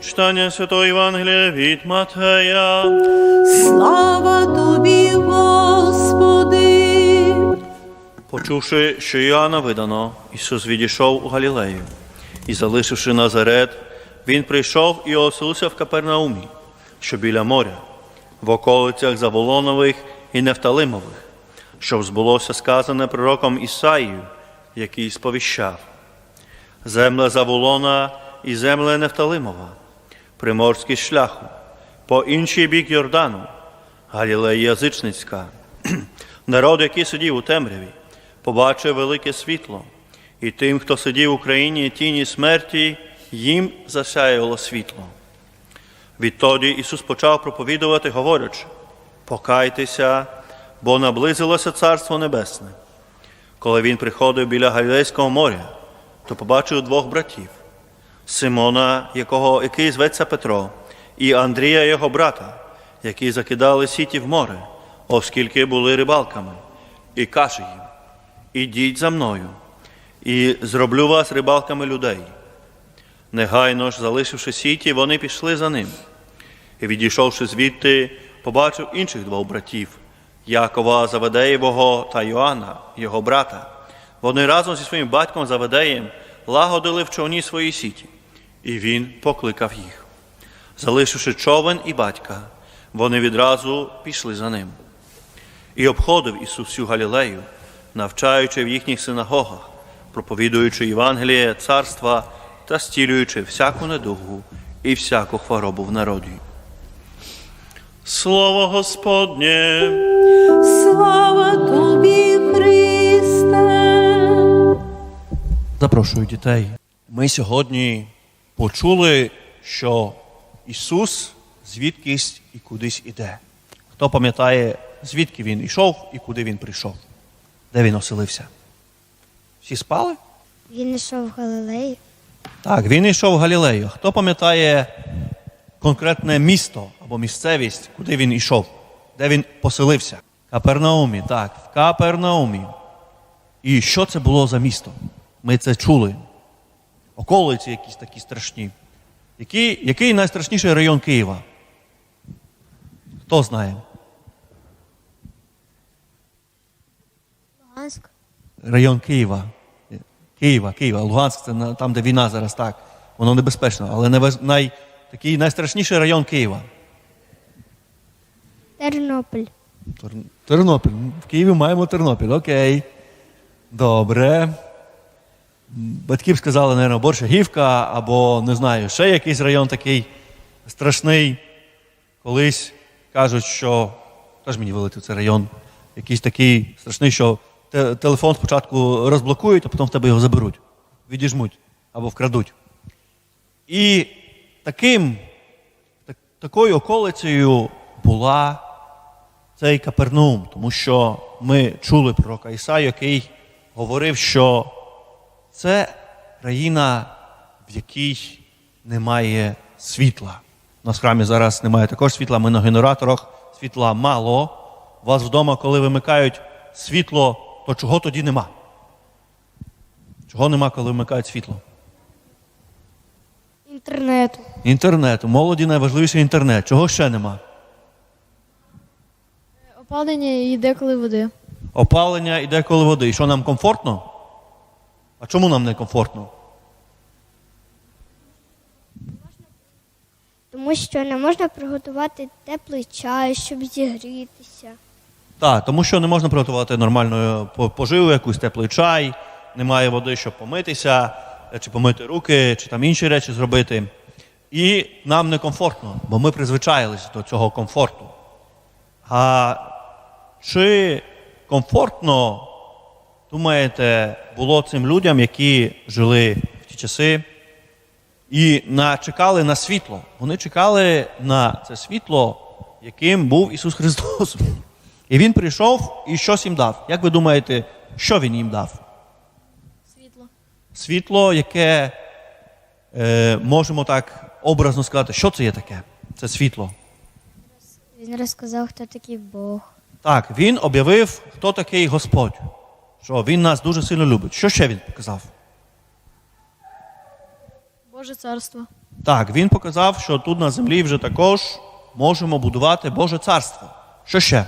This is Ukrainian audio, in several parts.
Читання Святого Євангелія від Матея. Слава тобі, Господи! Почувши, що Іоанна видано, Ісус відійшов у Галілею, і, залишивши Назарет, Він прийшов і оселився в Капернаумі, що біля моря, в околицях Заволонових і Нефталимових, щоб збулося сказане пророком Ісаїю, який сповіщав. Земля Заволона і земля Нефталимова, приморський шляху, по інший бік Йордану, Галілея язичницька. Народ, який сидів у темряві, побачив велике світло, і тим, хто сидів у країні тіні смерті, їм засяяло світло. Відтоді Ісус почав проповідувати, говорячи: Покайтеся, бо наблизилося Царство Небесне. Коли він приходив біля Галілейського моря, то побачив двох братів Симона, якого, який зветься Петро, і Андрія, його брата, які закидали сіті в море, оскільки були рибалками, і каже їм: Ідіть за мною, і зроблю вас рибалками людей. Негайно ж, залишивши сіті, вони пішли за ним. І відійшовши звідти, побачив інших двох братів Якова Заведеєвого та Йоанна, його брата. Вони разом зі своїм батьком Заведеєм лагодили в човні свої сіті, і він покликав їх. Залишивши човен і батька, вони відразу пішли за ним. І обходив Ісус всю Галілею, навчаючи в їхніх синагогах, проповідуючи Євангеліє царства та стілюючи всяку недугу і всяку хворобу в народі. Слово Господнє! Слава тобі, Христе! Запрошую дітей. Ми сьогодні почули, що Ісус звідкись і кудись іде. Хто пам'ятає, звідки Він йшов і куди Він прийшов? Де він оселився? Всі спали? Він йшов в Галилею. Так, він йшов в Галілею. Хто пам'ятає конкретне місто або місцевість, куди він йшов? Де він поселився? Капернаумі, так, в Капернаумі. І що це було за місто? Ми це чули. Околиці якісь такі страшні. Який, який найстрашніший район Києва? Хто знає? Луганськ. Район Києва. Києва, Києва, Луганськ це там, де війна зараз так. Воно небезпечно, але най, такий найстрашніший район Києва. Тернопіль. Тернопіль. В Києві маємо Тернопіль. Окей. Добре. М, Батьки б сказали, мабуть, Борщагівка або не знаю, ще якийсь район такий страшний. Колись кажуть, що теж мені вилетів цей район. Якийсь такий страшний, що те- телефон спочатку розблокують, а потім в тебе його заберуть, відіжмуть або вкрадуть. І таким, так, такою околицею була цей Капернаум, тому що ми чули пророка Ісаю, який говорив, що це країна, в якій немає світла. У нас в храмі зараз немає також світла, ми на генераторах, світла мало. У вас вдома, коли вимикають світло, то чого тоді нема? Чого нема, коли вимикають світло? Інтернету. Інтернету. Молоді найважливіше інтернет. Чого ще нема? Опалення і деколи води. Опалення і деколи води. І що нам комфортно? А чому нам не комфортно? Тому що не можна приготувати теплий чай, щоб зігрітися. Так, тому що не можна приготувати нормальну поживу, якусь теплий чай, немає води, щоб помитися, е, чи помити руки, чи там інші речі зробити. І нам некомфортно, бо ми призвичаїлися до цього комфорту. А чи комфортно, думаєте, було цим людям, які жили в ті часи і на, чекали на світло? Вони чекали на це світло, яким був Ісус Христос. І він прийшов і щось їм дав. Як ви думаєте, що він їм дав? Світло. Світло, яке е, можемо так образно сказати, що це є таке? Це світло. Він розказав, хто такий Бог. Так, він об'явив, хто такий Господь, що він нас дуже сильно любить. Що ще він показав? Боже царство. Так, він показав, що тут на землі вже також можемо будувати Боже царство. Що ще?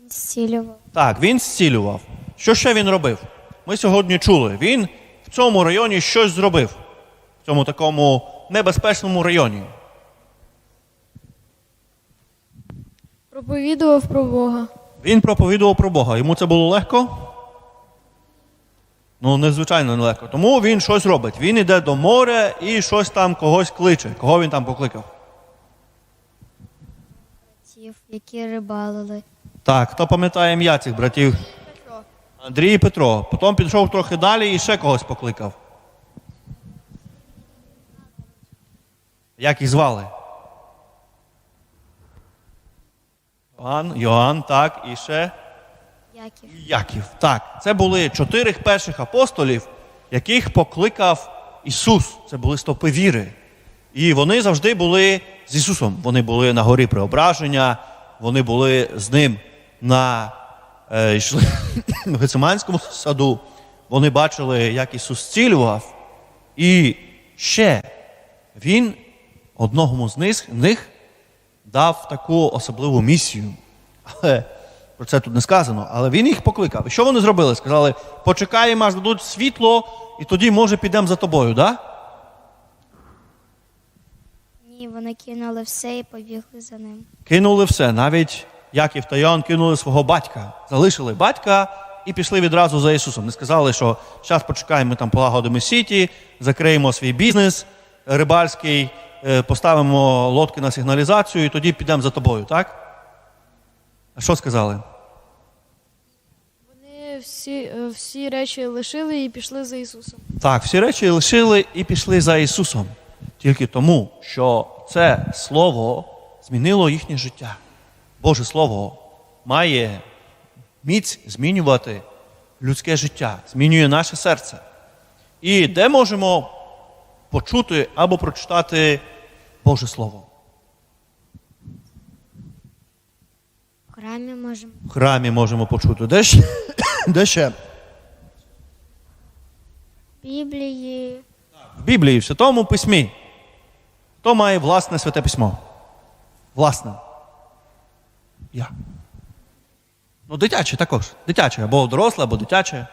Він зцілював. Так, він зцілював. Що ще він робив? Ми сьогодні чули. Він в цьому районі щось зробив. В цьому такому небезпечному районі. Проповідував про Бога. Він проповідував про Бога. Йому це було легко? Ну, незвичайно нелегко. Тому він щось робить. Він йде до моря і щось там когось кличе. Кого він там покликав? Ті, які рибалили. Так, хто пам'ятає ім'я цих братів? Андрій і Петро. Потім пішов трохи далі і ще когось покликав. Як їх звали? Йоанн, Йоанн, так, і ще Яків. Яків. Так, це були чотирих перших апостолів, яких покликав Ісус. Це були стопи віри. І вони завжди були з Ісусом. Вони були на горі преображення, вони були з ним на е, йшли Гециманському саду. Вони бачили, як Ісус зцілював. І ще Він одному з них, них дав таку особливу місію. Але про це тут не сказано. Але він їх покликав. І що вони зробили? Сказали, почекаємо, аж дадуть світло, і тоді, може, підемо за тобою, да? Ні, вони кинули все і побігли за ним. Кинули все. Навіть Яків та Йоанн кинули свого батька. Залишили батька і пішли відразу за Ісусом. Не сказали, що зараз почекаємо, ми там полагодимо сіті, закриємо свій бізнес рибальський, поставимо лодки на сигналізацію і тоді підемо за тобою, так? А що сказали? Вони всі, е, всі речі лишили і пішли за Ісусом. Так, всі речі лишили і пішли за Ісусом. Тільки тому, що це Слово змінило їхнє життя. Боже Слово має міць змінювати людське життя, змінює наше серце. І де можемо почути або прочитати Боже Слово? В храмі можемо. В храмі можемо почути. Де ще? Де ще? Біблії. В Біблії, в Святому Письмі. Хто має власне святе письмо? Власне. Я. Ну, дитяче також. Дитяче, або доросле, або дитяче.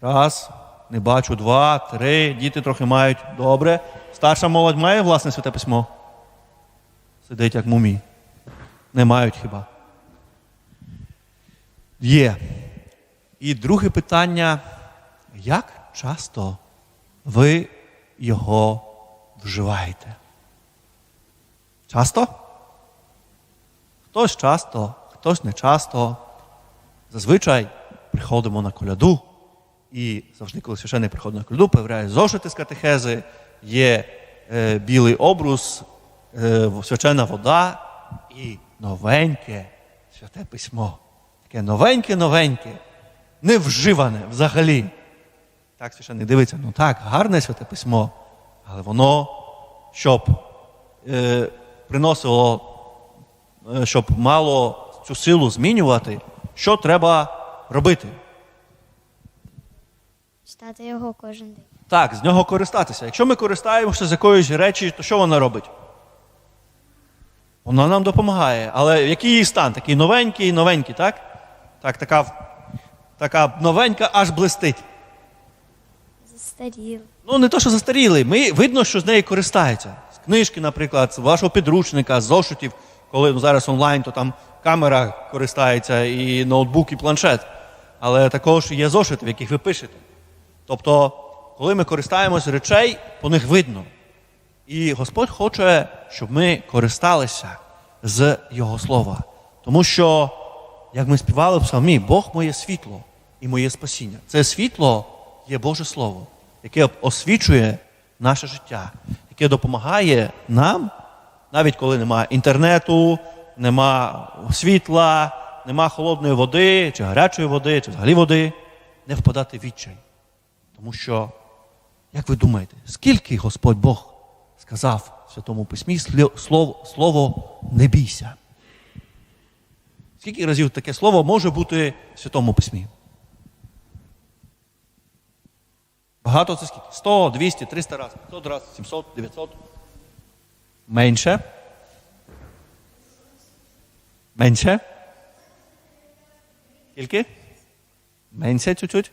Раз. Не бачу, два, три. Діти трохи мають. Добре. Старша молодь має власне святе письмо. Сидить як мумі. Не мають хіба. Є. І друге питання. Як часто ви його вживаєте? Часто? Хтось часто, хтось не часто. Зазвичай приходимо на коляду, і завжди, коли священник приходить на коляду, появляє зошити з катехези, є е, білий обрус, е, свячена вода і новеньке святе письмо. Таке новеньке-новеньке, невживане взагалі. Так священник дивиться, ну так, гарне святе письмо, але воно, щоб е, приносило, е, щоб мало цю силу змінювати, що треба робити? Читати його кожен день. Так, з нього користатися. Якщо ми користаємося з якоїсь речі, то що вона робить? Вона нам допомагає. Але який її стан? Такий новенький, новенький, так? Так, така, така новенька аж блистить. Застаріли. Ну, не то, що застарілий. Ми видно, що з нею користаються. З книжки, наприклад, з вашого підручника, з зошитів, коли ну, зараз онлайн, то там камера користається, і ноутбук, і планшет. Але також є зошити, в яких ви пишете. Тобто, коли ми користаємось речей, по них видно. І Господь хоче, щоб ми користалися з Його слова. Тому що, як ми співали в псалмі, Бог моє світло і моє спасіння. Це світло є Боже Слово, яке освічує наше життя, яке допомагає нам, навіть коли немає інтернету, нема світла, нема холодної води, чи гарячої води, чи взагалі води, не впадати в відчай. Тому що, як ви думаєте, скільки Господь Бог сказав в Святому Письмі слово, слово не бійся? Скільки разів таке слово може бути в Святому Письмі? Багато це скільки? 100, 200, 300 разів, 500 разів, 700, 900. Менше. Менше. Скільки? Менше чуть-чуть.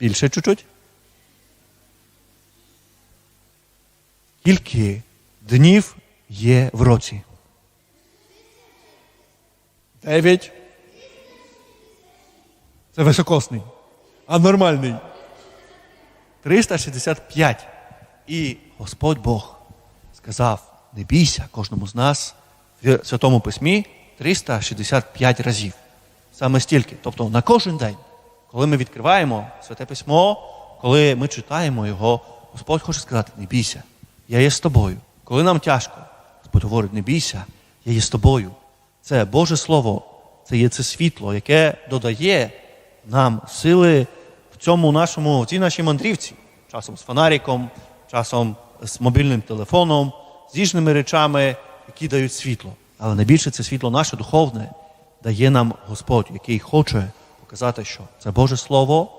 Більше чуть-чуть. Скільки днів є в році? Дев'ять. Це високосний. А нормальний. 365. І Господь Бог сказав: не бійся кожному з нас в Святому Письмі 365 разів. Саме стільки. Тобто на кожен день, коли ми відкриваємо Святе Письмо, коли ми читаємо його, Господь хоче сказати: не бійся, я є з тобою. Коли нам тяжко, Господь говорить, не бійся, я є з тобою. Це Боже Слово, це є це світло, яке додає нам сили в цьому нашому, в цій нашій мандрівці. Часом з фонариком, часом з мобільним телефоном, з різними речами, які дають світло. Але найбільше це світло наше духовне дає нам Господь, який хоче показати, що це Боже Слово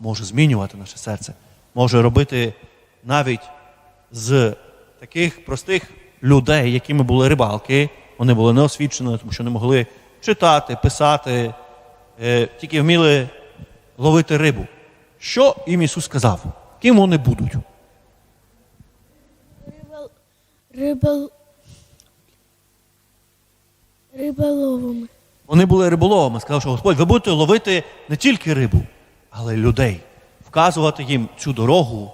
може змінювати наше серце, може робити навіть з таких простих людей, якими були рибалки, вони були неосвічені, тому що не могли читати, писати, е, тільки вміли ловити рибу. Що їм Ісус сказав? Ким вони будуть? Рибал... Рибал... Риболовами. Вони були риболовами. Сказав, що Господь, ви будете ловити не тільки рибу, але й людей, вказувати їм цю дорогу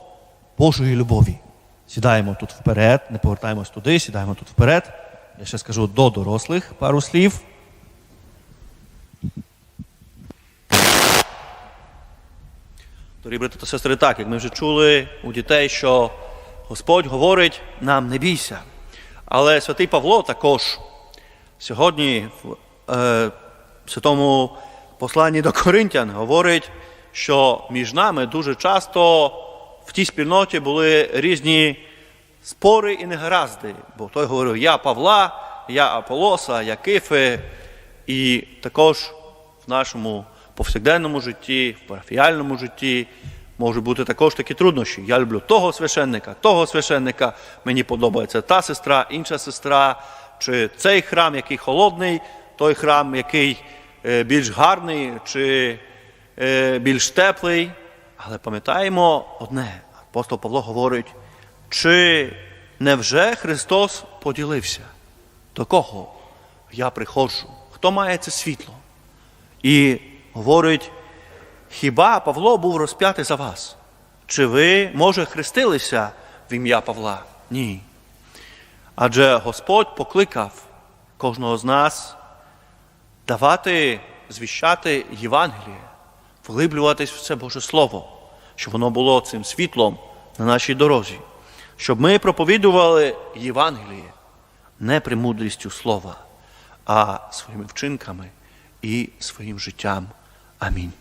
Божої любові. Сідаємо тут вперед, не повертаємось туди, сідаємо тут вперед. Я ще скажу до дорослих пару слів. Дорогі брати та сестри, так, як ми вже чули у дітей, що Господь говорить нам не бійся. Але святий Павло також сьогодні е, святому посланні до Коринтян говорить, що між нами дуже часто в тій спільноті були різні спори і негаразди. Бо той говорив, я Павла, я Аполоса, я Кифи. І також в нашому повсякденному житті, в парафіальному житті можуть бути також такі труднощі. Я люблю того священника, того священника, мені подобається та сестра, інша сестра, чи цей храм, який холодний, той храм, який е, більш гарний, чи е, більш теплий. Але пам'ятаємо одне, апостол Павло говорить, чи невже Христос поділився? До кого я приходжу? Хто має це світло? І говорить, хіба Павло був розп'ятий за вас? Чи ви, може, хрестилися в ім'я Павла? Ні. Адже Господь покликав кожного з нас давати, звіщати Євангеліє, вглиблюватись в це Боже Слово, щоб воно було цим світлом на нашій дорозі, щоб ми проповідували Євангеліє не премудрістю слова, а своїми вчинками і своїм життям. Амінь.